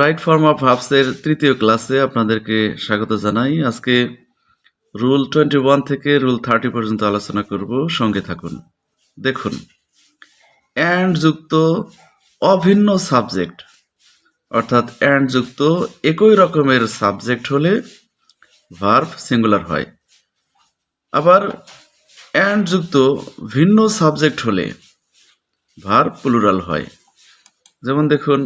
Right form of হাফসের তৃতীয় ক্লাসে আপনাদেরকে স্বাগত জানাই। আজকে রুল টোয়েন্টি ওয়ান থেকে রুল থার্টি পর্যন্ত আলোচনা করব। সঙ্গে থাকুন। দেখুন অ্যান্ড যুক্ত অভিন্ন সাবজেক্ট অর্থাৎ অ্যান্ড যুক্ত একই রকমের সাবজেক্ট হলে ভার্ভ সিঙ্গুলার হয়। আবার অ্যান্ড যুক্ত ভিন্ন সাবজেক্ট হলে ভার্ভ প্লুরাল হয়। যেমন দেখুন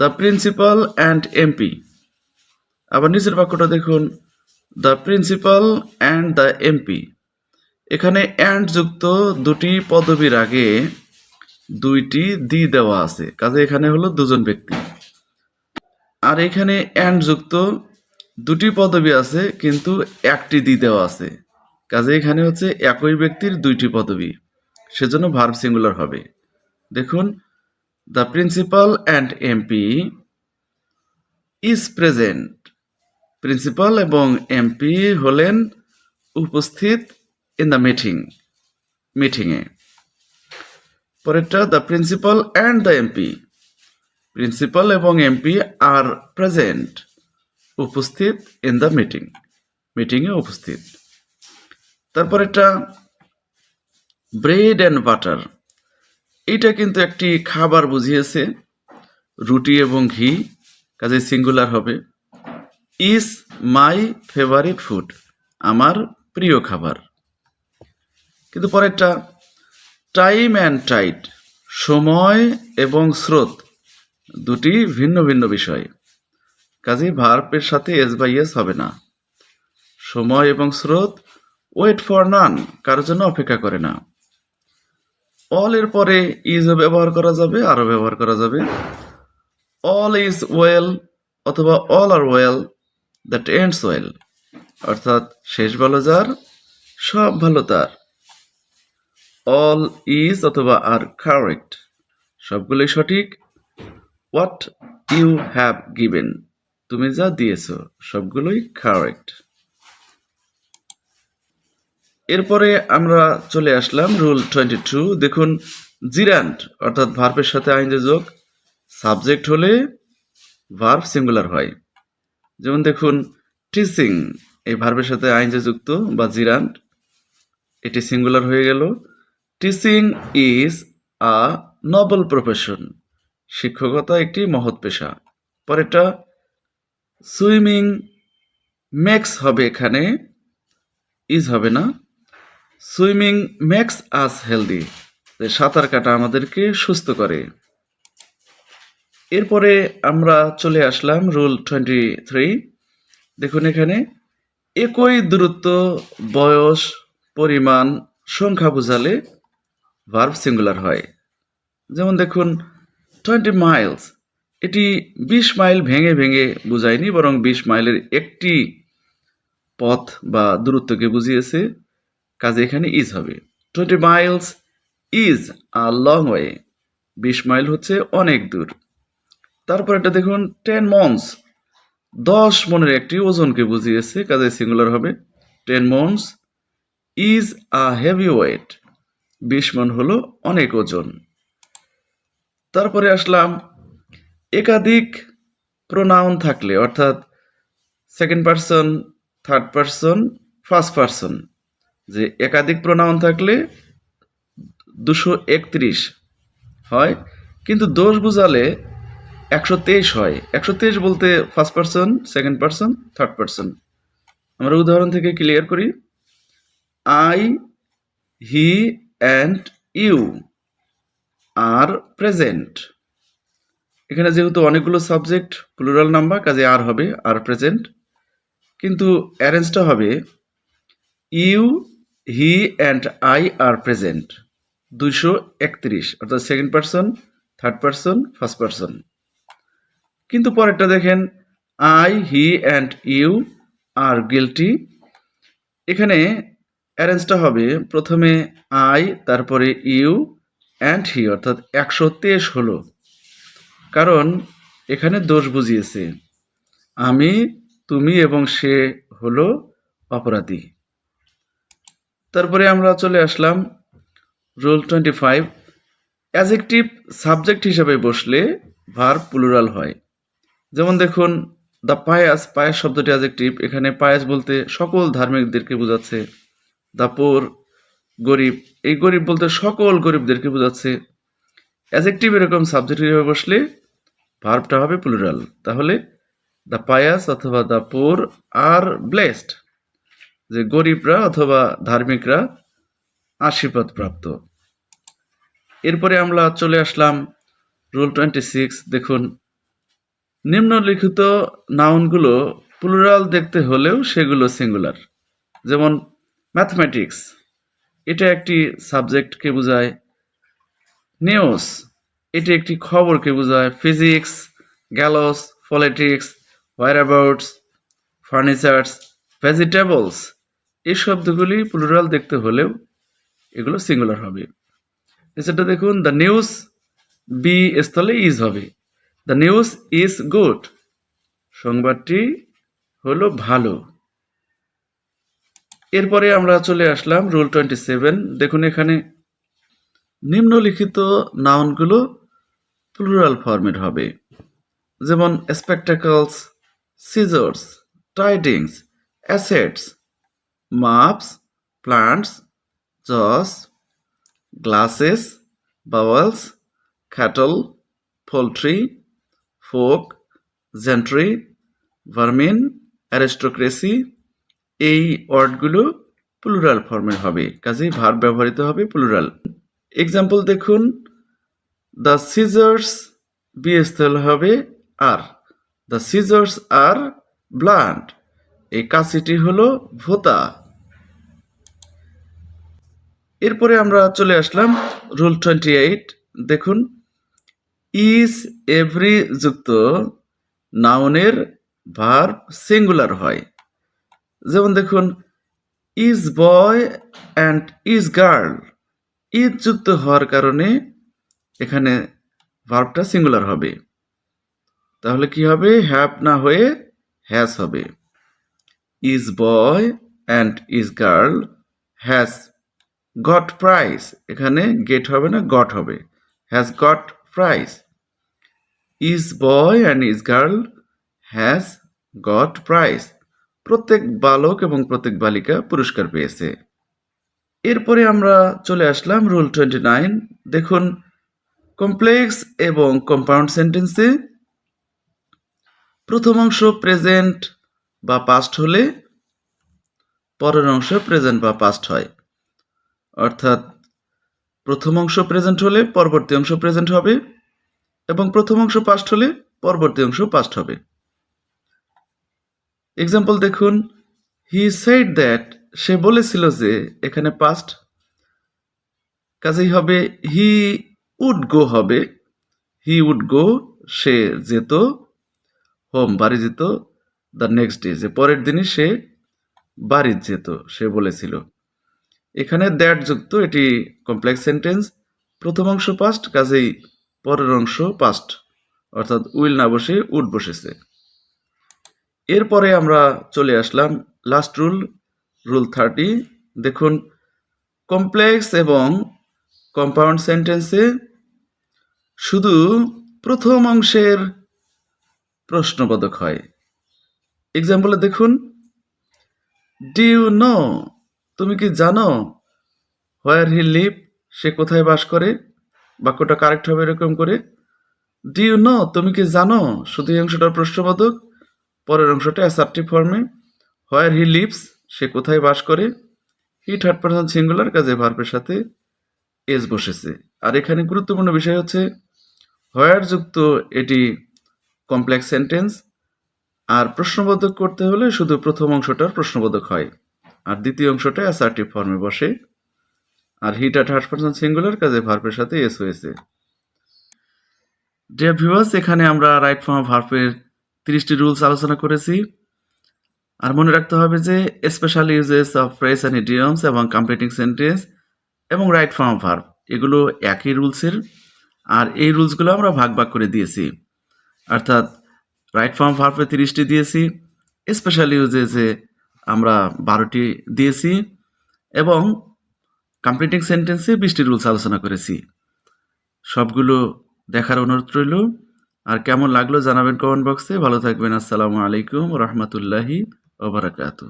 দ্য প্রিন্সিপাল অ্যান্ড এমপি আবার নিচের বাক্যটা দেখুন। The principal and the MP এখানে অ্যান্ড যুক্ত দুটি পদবীর আগে দুইটি দি দেওয়া আছে। কাজে এখানে হলো দুজন ব্যক্তি। আর এখানে অ্যান্ড যুক্ত দুটি পদবী আছে, কিন্তু একটি দি দেওয়া আছে। কাজে এখানে হচ্ছে একই ব্যক্তির দুইটি পদবী। সেজন্য ভার্ব সিঙ্গুলার হবে। দেখুন the principal and MP is present principal এবং এমপি হলেন উপস্থিত ইন দ্য মিটিং মিটিংয়ে পরেরটা the principal and the MP principal এবং এমপি আর প্রেজেন্ট উপস্থিত ইন দ্য মিটিং মিটিংয়ে উপস্থিত। তারপরেরটা ব্রেড অ্যান্ড বাটার এটা কিন্তু একটি খাবার বুঝিয়েছে, রুটি এবং ঘি কাজে সিঙ্গুলার হবে। ইজ মাই ফেভারিট ফুড আমার প্রিয় খাবার। কিন্তু পরেরটা টাইম অ্যান্ড টাইট সময় এবং স্রোত, দুটি ভিন্ন ভিন্ন বিষয়। কাজে ভার্পের সাথে এস বাই এস হবে না। সময় এবং স্রোত ওয়েট ফর নান কারোর জন্য অপেক্ষা করে না। অল এর পরে ইজও ব্যবহার করা যাবে আরও ব্যবহার করা যাবে। অল ইজ ওয়েল অথবা all are well that ends well অর্থাৎ শেষ ভালো যার, সব ভালো তার। অল ইজ অথবা আর কারেক্ট সবগুলোই সঠিক। হোয়াট ইউ হ্যাভ গিভেন তুমি যা দিয়েছ, সবগুলোই কারেক্ট এরপরে আমরা চলে আসলাম রুল টোয়েন্টি টু। দেখুন, জিরান্ট, অর্থাৎ ভার্বের সাথে আইনজে যোগ। সাবজেক্ট হলে ভার্ব সিঙ্গুলার হয়। যেমন দেখুন টিচিং এই ভার্বের সাথে আইনজে যুক্ত বা জিরান্ট, এটি সিঙ্গুলার হয়ে গেল। Teaching is a noble profession, শিক্ষকতা একটি মহৎ পেশা। পরেরটা, সুইমিং মেক্স হবে এখানে, ইজ হবে না। Swimming makes us healthy. সাঁতার কাটা আমাদেরকে সুস্থ করে। এরপরে আমরা চলে আসলাম রুল টোয়েন্টি থ্রি। দেখুন এখানে, একই দূরত্ব, বয়স, পরিমাণ, সংখ্যা বোঝালে ভার্ব সিঙ্গুলার হয়। যেমন দেখুন, টোয়েন্টি মাইলস। এটি বিশ মাইল ভেঙে ভেঙে বুঝায়নি, বরং বিশ মাইলের একটি পথ বা দূরত্বকে বুঝিয়েছে। কাজে এখানে ইজ হবে। Twenty miles is a long way বিশ মাইল হচ্ছে অনেক দূর। তারপর এটা দেখুন টেন মন্স দশ মনের একটি ওজনকে বুঝিয়েছে, কাজে সিঙ্গুলার হবে। Ten maunds is a heavy weight বিশ মন হলো অনেক ওজন। তারপরে আসলাম, একাধিক প্রোনাউন থাকলে, অর্থাৎ second person third person first person যে একাধিক প্রোনাউন থাকলে দুশো একত্রিশ হয়, কিন্তু দোষ বোঝালে একশো তেইশ হয়। একশো তেইশ বলতে first person second person third person আমরা উদাহরণ থেকে ক্লিয়ার করি। I he and you are present এখানে যেহেতু অনেকগুলো সাবজেক্ট প্লুরাল নাম্বার কাজে আর হবে আর প্রেজেন্ট কিন্তু অ্যারেঞ্জটা হবে you he and I are present. দুইশো একত্রিশ, অর্থাৎ second person, third person, first person. কিন্তু পরেরটা দেখেন, I, he and you are guilty. এখানে অ্যারেঞ্জটা হবে, প্রথমে আই, তারপরে ইউ অ্যান্ড হি, অর্থাৎ একশো তেইশ হলো। কারণ এখানে দোষ বুঝিয়েছে, আমি, তুমি এবং সে হলো অপরাধী। তারপরে আমরা চলে আসলাম rule twenty five adjective subject হিসাবে বসলে ভার প্লুরাল হয়। যেমন দেখুন দ্য পায়াস পায়াস শব্দটি অ্যাজেক্টিভ এখানে পায়াস বলতে সকল ধার্মিকদেরকে বোঝাচ্ছে। দ্য পোর গরিব। এই গরিব বলতে সকল গরিবদেরকে বোঝাচ্ছে। অ্যাজেকটিভ এরকম সাবজেক্ট হিসেবে বসলে ভার্বটা হবে প্লুরাল তাহলে দ্য পায়াস অথবা দ্য পোর আর ব্লেসড যে গরিবরা অথবা ধার্মিকরা আশীর্বাদ প্রাপ্ত। এরপরে আমরা চলে আসলাম রুল টোয়েন্টি সিক্স, দেখুন। নিম্নলিখিত নাউনগুলো প্লুরাল দেখতে হলেও সেগুলো সিঙ্গুলার। যেমন ম্যাথমেটিক্স, এটা একটি সাবজেক্টকে বোঝায়। নিউজ, এটি একটি খবরকে বোঝায়। Physics, gallows, politics whereabouts, furnitures, vegetables এই শব্দগুলি প্লুরাল দেখতে হলেও এগুলো সিঙ্গুলার হবে। এছাড়া দেখুন দ্য নিউজ বি স্থলে ইজ হবে। দ্য নিউজ ইজ গুড সংবাদটি হলো ভালো। এরপরে আমরা চলে আসলাম রুল টোয়েন্টি সেভেন দেখুন এখানে নিম্নলিখিত নাউনগুলো প্লুরাল ফর্মেট হবে। যেমন spectacles scissors tidings assets maps plants jaws glasses bowels cattle poultry folk gentry vermin aristocracy এই ওয়ার্ডগুলো প্লুরাল ফর্মের হবে, কাজেই ভার্ব ব্যবহৃত হবে প্লুরাল এক্সাম্পল দেখুন দ্য সিজার্স বিএস্থল হবে আর দ্য সিজার্স আর ব্লান্ট এই কাশিটি হলো ভোতা। এরপরে আমরা চলে আসলাম রুল টোয়েন্টি এইট। দেখুন, ইজ এভরি যুক্ত নাউনের ভার্ব সিঙ্গুলার হয়। যেমন দেখুন, each boy and each girl. Each যুক্ত হওয়ার কারণে এখানে ভার্বটা সিঙ্গুলার হবে। তাহলে কি হবে? হ্যাপ না হয়ে হ্যাজ হবে। Each boy and each girl has got prize এখানে গেট হবে না গট হবে। Has got prize each boy and each girl has got prize প্রত্যেক বালক এবং প্রত্যেক বালিকা পুরস্কার পেয়েছে। এরপরে আমরা চলে আসলাম রুল টোয়েন্টি নাইন দেখুন কমপ্লেক্স এবং কম্পাউন্ড সেন্টেন্সে প্রথম অংশ প্রেজেন্ট বা পাস্ট হলে পরের অংশ প্রেজেন্ট বা পাস্ট হয়। অর্থাৎ প্রথম অংশ প্রেজেন্ট হলে পরবর্তী অংশ প্রেজেন্ট হবে এবং প্রথম অংশ পাস্ট হলে পরবর্তী অংশ পাস্ট হবে। এক্সাম্পল দেখুন হি সেড দ্যাট সে বলেছিল যে এখানে পাস্ট কাজেই হবে হি উড গো হবে। হি উড গো সে যেত হোম বাড়ি যেত দ্য নেক্সট ডে যে পরের দিনই সে বাড়ির যেত, সে বলেছিল। এখানে দ্যাট যুক্ত, এটি কমপ্লেক্স সেন্টেন্স প্রথম অংশ পাস্ট কাজেই পরের অংশ পাস্ট অর্থাৎ উইল না বসে উড বসেছে। এরপরে আমরা চলে আসলাম লাস্ট রুল রুল থার্টি দেখুন কমপ্লেক্স এবং কম্পাউন্ড সেন্টেন্সে শুধু প্রথম অংশের প্রশ্নবোধক হয়। এক্সাম্পলে দেখুন। ডিউ নো তুমি কি জানো? হোয়ার হি লিভ সে কোথায় বাস করে? বাক্যটা কারেক্ট হবে এরকম করে। ডিউ নো তুমি কি জানো? শুধু এই অংশটার প্রশ্নবোধক। পরের অংশটা অ্যাসার্টিভ ফর্মে হোয়ার হি লিভস সে কোথায় বাস করে? হি থার্ড পার্সন সিঙ্গুলার কাজে ভার্বের সাথে এস বসেছে। আর এখানে গুরুত্বপূর্ণ বিষয় হচ্ছে হোয়ার যুক্ত এটি কমপ্লেক্স সেন্টেন্স আর প্রশ্নবোধক করতে হলে শুধু প্রথম অংশটার প্রশ্নবোধক হয়। আর দ্বিতীয় অংশটা অ্যাসার্টিভ ফর্মে বসে। আর হিটা থার্ড পার্সন সিঙ্গুলার কাজে ভার্বের সাথে এস হয়েছে। ডিয়ার ভিউয়ার্স এখানে আমরা রাইট ফর্ম ভার্বের তিরিশটি রুলস আলোচনা করেছি। আর মনে রাখতে হবে যে special uses of phrase and idioms এবং কমপ্লিটিং সেন্টেন্স এবং রাইট ফর্ম ভার্ব এগুলো একই রুলসের আর এই রুলসগুলো আমরা ভাগ ভাগ করে দিয়েছি। অর্থাৎ রাইট ফর্ম ভার্ভে তিরিশটি দিয়েছি স্পেশাল ইউজেসে আমরা বারোটি দিয়েছি এবং কমপ্লিটিং সেন্টেন্সে বিশটি রুলস আলোচনা করেছি। সবগুলো দেখার অনুরোধ রইল। আর কেমন লাগল জানাবেন কমেন্ট বক্সে ভালো থাকবেন। আসসালামু আলাইকুম রহমতুল্লাহি ওবরাকাতু